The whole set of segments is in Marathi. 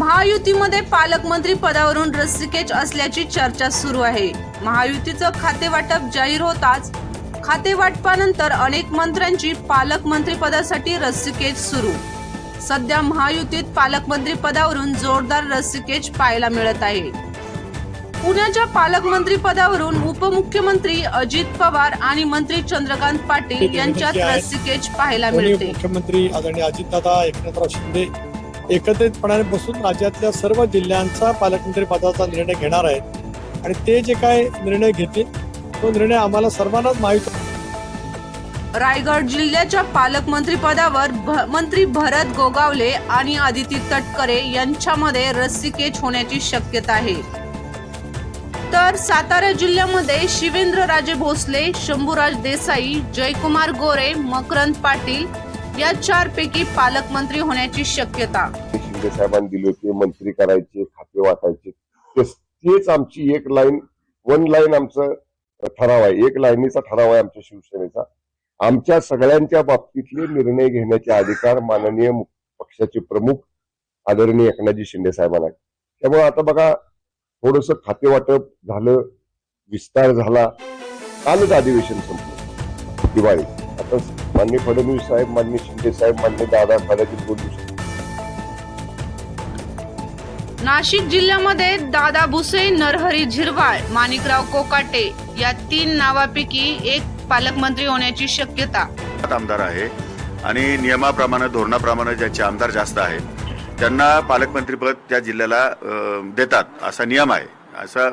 महायुतीमध्ये पालकमंत्री पदावरून रस्सिकेच असल्याची चर्चा सुरू आहे. महायुतीचं खाते वाटप जाहीर होताच खाते वाटपानंतर अनेक मंत्र्यांची पालकमंत्री पदासाठी रस्सिकेच सुरू. सध्या महायुतीत पालकमंत्री पदावरून जोरदार रस्सिकेच पाहायला मिळत आहे. पुण्याच्या पालकमंत्री पदावरून उपमुख्यमंत्री अजित पवार आणि मंत्री चंद्रकांत पाटील यांच्यात रस्सिकेच पाहायला मिळते. मुख्यमंत्री आदरणीय अजितदादा एकनाथराव शिंदे एकत्रितपणाने बसून राज्यातल्या सर्व जिल्ह्यांचा पालकमंत्री पदाचा निर्णय घेणार आहेत. आणि ते जे काय निर्णय घेतील तो निर्णय आम्हाला सर्वांनाच माहीत रायगड जिल्ह्याच्या पालकमंत्री पदावर भ- मंत्री भरत गोगावले आणि आदिती तटकरे यांच्यामध्ये रस्सीकेच होण्याची शक्यता आहे. तर सातारा जिल्ह्यामध्ये शिवेंद्रराजे भोसले शंभूराज देसाई जयकुमार गोरे मकरंद पाटील या चारपैकी पालकमंत्री होण्याची शक्यता. शिंदे साहेबांनी दिली होती मंत्री करायचे खाते वाटायचे. तेच आमची एक लाईन वन लाईन आमचं ठराव आहे. एक लाईनीचा ठराव आहे आमच्या शिवसेनेचा. आमच्या सगळ्यांच्या बाबतीतले निर्णय घेण्याचे अधिकार माननीय पक्षाचे प्रमुख आदरणीय एकनाथजी शिंदे साहेबांना आहेत. त्यामुळे आता बघा थोडस खाते वाटप झालं विस्तार झाला. कालच अधिवेशन संपलं. दिवाळी. आता मान्य फडणवीस साहेब मान्य शिंदे साहेब मान्य दादा कदाचित बोलू नाशिक जिल्ह्यामध्ये दादा भुसे नरहरी झिरवाळ माणिकराव कोकाटे या तीन नावापैकी एक पालकमंत्री होण्याची शक्यता. आमदार आहे आणि नियमाप्रमाणे धोरणाप्रमाणे ज्याचे आमदार जास्त आहेत त्यांना पालकमंत्रीपद त्या जिल्ह्याला देतात असा नियम आहे. असा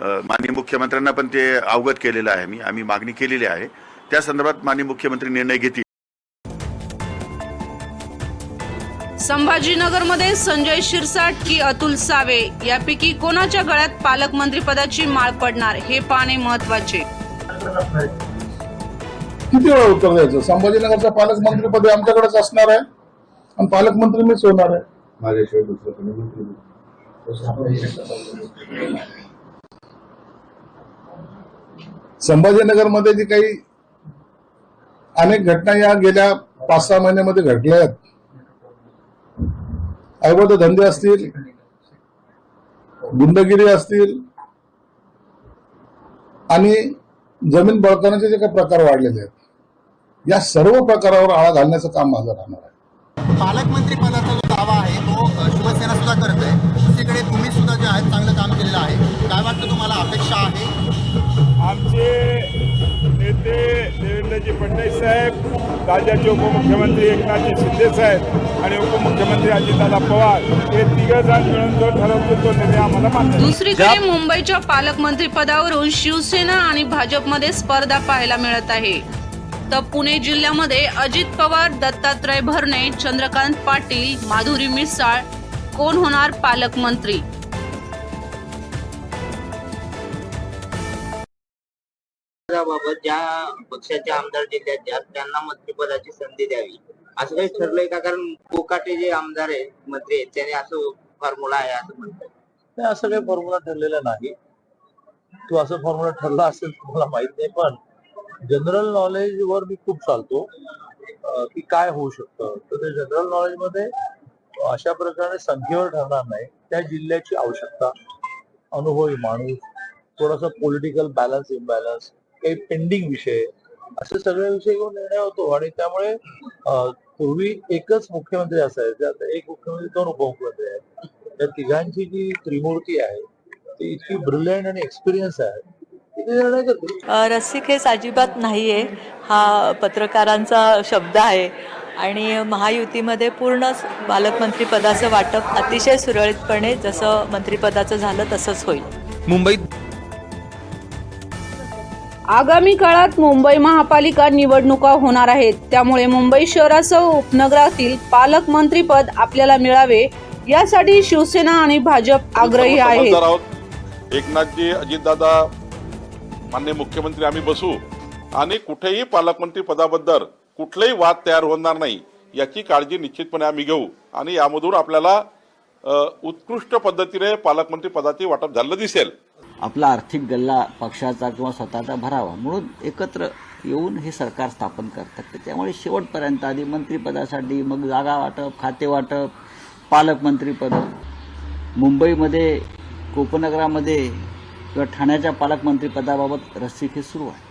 माननीय मुख्यमंत्र्यांना पण ते अवगत केलेलं आहे. मी आम्ही मागणी केलेली आहे. त्या संदर्भात माननीय मुख्यमंत्री निर्णय घेतील. संभाजीनगरमध्ये संजय शिरसाट की अतुल सावे यापैकी कोणाच्या गळ्यात पालकमंत्री पदाची माळ पडणार हे पाहणे महत्त्वाचे. किती वेळा उत्तर द्यायचं? संभाजीनगरचं पालकमंत्रीपदी आमच्याकडेच असणार आहे आणि पालकमंत्री मीच होणार आहे. माझ्याशिवाय दुसरं कोणी मंत्री नाही. संभाजीनगरमध्ये जी काही अनेक घटना या गेल्या पाच सहा महिन्यामध्ये घडल्या आहेत. अवैध धंदे असतील गुंडगिरी असतील आणि जमीन बळकावण्याचे जे काही प्रकार वाढलेले आहेत या सर्व प्रकारावर आळा घालण्याचं काम माझं राहणार आहे. पालकमंत्री पदाचा जो दावा आहे तो शिवसेना सुद्धा करत आहे. दुसरीकडे तुम्ही सुद्धा जे आहेत चांगलं काम केलेलं आहे. काय वाटतं तुम्हाला? अपेक्षा आहे? आमचे नेते देवेंद्रजी फडणवीस साहेब राज्याचे उपमुख्यमंत्री एकनाथजी शिंदे साहेब आणि उपमुख्यमंत्री अजितदादा पवार हे तिघ जण मिळून जो ठरवतो तो निर्णय आम्हाला मान्य. दुसरीकडे मुंबईच्या पालकमंत्री पदावरून शिवसेना आणि भाजपमध्ये स्पर्धा पाहायला मिळत आहे तर पुणे जिल्ह्यामध्ये अजित पवार दत्तात्रय भरणे चंद्रकांत पाटील माधुरी मिसाळ कोण होणार पालकमंत्री बाबत ज्या पक्षाचे आमदार जिल्ह्यात ज्यात त्यांना मंत्रिपदाची संधी द्यावी. असं काही ठरलंय का? कारण कोकाटे जे आमदार आहेत मंत्री आहेत त्याने असं फॉर्म्युला आहे असं म्हणतात. असं काही फॉर्म्युला ठरलेला नाही. तो असं फॉर्म्युला ठरला असेल तुम्हाला माहीत नाही पण जनरल नॉलेज वर मी खूप चालतो की काय होऊ शकतं. तर ते जनरल नॉलेजमध्ये अशा प्रकारे संख्येवर ठरणार नाही. त्या जिल्ह्याची आवश्यकता अनुभवी माणूस थोडासा पॉलिटिकल बॅलन्स इम्बॅलन्स काही पेंडिंग विषय असे सगळे विषय घेऊन निर्णय होतो आणि त्यामुळे पूर्वी एकच मुख्यमंत्री असायचे. आता एक मुख्यमंत्री दोन उपमुख्यमंत्री आहेत. त्या तिघांची जी त्रिमूर्ती आहे ती इतकी ब्रिलियंट आणि एक्सपिरियन्स आहे. की ते निर्णय करतील. अ, रस्सीखेच अजिबात नाहीये. हा पत्रकारांचा शब्द आहे. आणि महायुतीमध्ये पूर्ण पालकमंत्री पदाचं वाटप अतिशय सुरळीतपणे जसं मंत्रिपदाचं झालं तसंच होईल. मुंबईत आगामी काळात मुंबई महापालिका निवडणुका होणार आहेत. त्यामुळे मुंबई शहरासह उपनगरातील पालकमंत्रीपद आपल्याला मिळावे यासाठी शिवसेना आणि भाजप आग्रही आहेत. आहोत. एकनाथजी अजितदादा मान्य मुख्यमंत्री आम्ही बसू. आणि कुठेही पालकमंत्री पदाबद्दल कुठलाही वाद तयार होणार नाही याची काळजी निश्चितपणे आम्ही घेऊ. आणि यामधून आपल्याला उत्कृष्ट पद्धतीने पालकमंत्री पदाचे वाटप झालेलं दिसेल. आपला आर्थिक गल्ला पक्षाचा किंवा स्वतःचा भरावा म्हणून एकत्र येऊन हे सरकार स्थापन करतात. त्यामुळे शेवटपर्यंत आधी मंत्रिपदासाठी मग जागा वाटप खाते वाटप पालकमंत्रीपद मुंबईमध्ये कोपनगरामध्ये किंवा ठाण्याच्या पालकमंत्रीपदाबाबत रस्सीखेच सुरू आहे.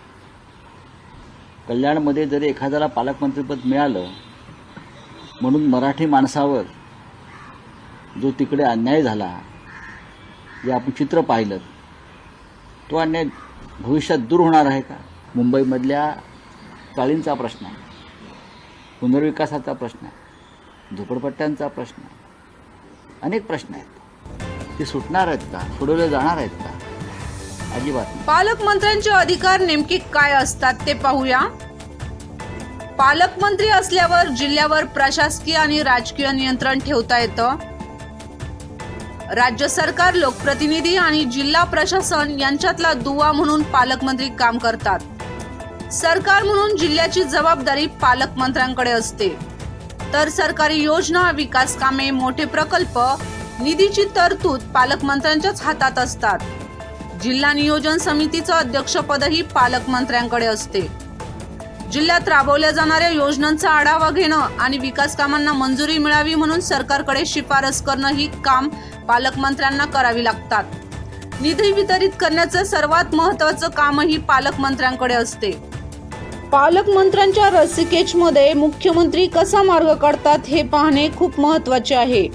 कल्याणमध्ये जरी एखाद्याला पालकमंत्रीपद मिळालं म्हणून मराठी माणसावर जो तिकडे अन्याय झाला जे आपण चित्र पाहिलं तो अन्याय भविष्यात दूर होणार आहे का? मुंबईमधल्या चाळींचा प्रश्न आहे. पुनर्विकासाचा प्रश्न आहे. झोपडपट्ट्यांचा प्रश्न आहे. अनेक प्रश्न आहेत. ते सुटणार आहेत का? सोडवले जाणार आहेत का? अजिबात पालकमंत्र्यांचे अधिकार नेमके काय असतात ते पाहूया. पालकमंत्री असल्यावर जिल्ह्यावर प्रशासकीय आणि राजकीय नियंत्रण ठेवता येतं. राज्य सरकार लोकप्रतिनिधी आणि जिल्हा प्रशासन यांच्यातला दुवा म्हणून पालकमंत्री काम करतात. सरकार म्हणून जिल्ह्याची जबाबदारी पालकमंत्र्यांकडे असते. तर सरकारी योजना विकास कामे मोठे प्रकल्प निधीची तरतूद पालकमंत्र्यांच्याच हातात असतात. जिल्हा नियोजन समितीचं अध्यक्षपदही पालकमंत्र्यांकडे असते. जिल्ह्यात राबवल्या जाणाऱ्या योजनांचा आढावा घेणं आणि विकास कामांना मंजुरी मिळावी म्हणून सरकारकडे शिफारस करणं ही काम पालकमंत्र्यांना करावी लागतात. निधी वितरित करण्याचं सर्वात महत्वाचं कामही पालकमंत्र्यांकडे असते. पालकमंत्र्यांच्या रसिकेजमध्ये मुख्यमंत्री कसा मार्ग काढतात हे पाहणे खूप महत्त्वाचे आहे.